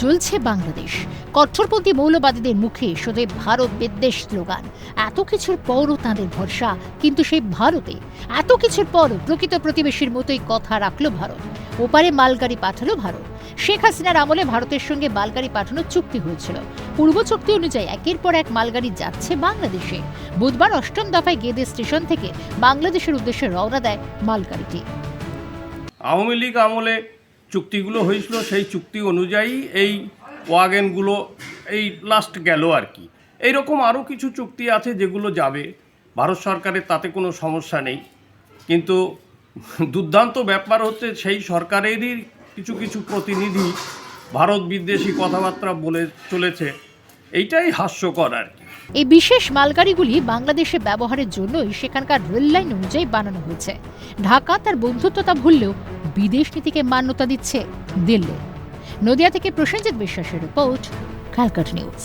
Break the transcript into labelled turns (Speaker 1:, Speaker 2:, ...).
Speaker 1: জ্বলছে বাংলাদেশ। কট্টরপন্থী মৌলবাদীদের মুখে শুধু ভারত বিদ্বেষ স্লোগান। এত কিছুর পরও তাঁদের ভরসা, কিন্তু সেই ভারতে এত কিছুর পরও প্রকৃত প্রতিবেশীর মতোই কথা রাখল ভারত। ওপারে মালগাড়ি পাঠালো ভারত। শেখ হাসিনার আমলে ভারতের সঙ্গে মালগাড়ি পাঠানোর চুক্তি হয়েছিল। পূর্ব চুক্তি অনুযায়ী একের পর এক মালগাড়ি যাচ্ছে বাংলাদেশে। বুধবার অষ্টম দফায় গেদে স্টেশন থেকে বাংলাদেশের উদ্দেশ্যে রওনা দেয় মালগাড়িটি।
Speaker 2: আওয়ামী লীগ আমলে চুক্তিগুলো হয়েছিল, সেই চুক্তি অনুযায়ী এই ওয়াগেনগুলো এই লাস্ট গেল আর কি। এইরকম আরও কিছু চুক্তি আছে যেগুলো যাবে। ভারত সরকারের তাতে কোনো সমস্যা নেই। কিন্তু দুর্দান্ত ব্যাপার হচ্ছে সেই সরকারেরই কিছু কিছু প্রতিনিধি ভারত বিদ্বেষী কথাবার্তা বলে চলেছে। এইটাই হাস্যকর আর কি।
Speaker 1: এই বিশেষ মালগাড়িগুলি বাংলাদেশে ব্যবহারের জন্যই সেখানকার রেল লাইন অনুযায়ী বানানো হয়েছে। ঢাকা তার বন্ধুত্বতা ভুললেও বিদেশ নীতিকে মান্যতা দিচ্ছে দিল্লি। নদিয়া থেকে প্রসেনজিৎ বিশ্বাসের রিপোর্ট কালকাট নিউজ।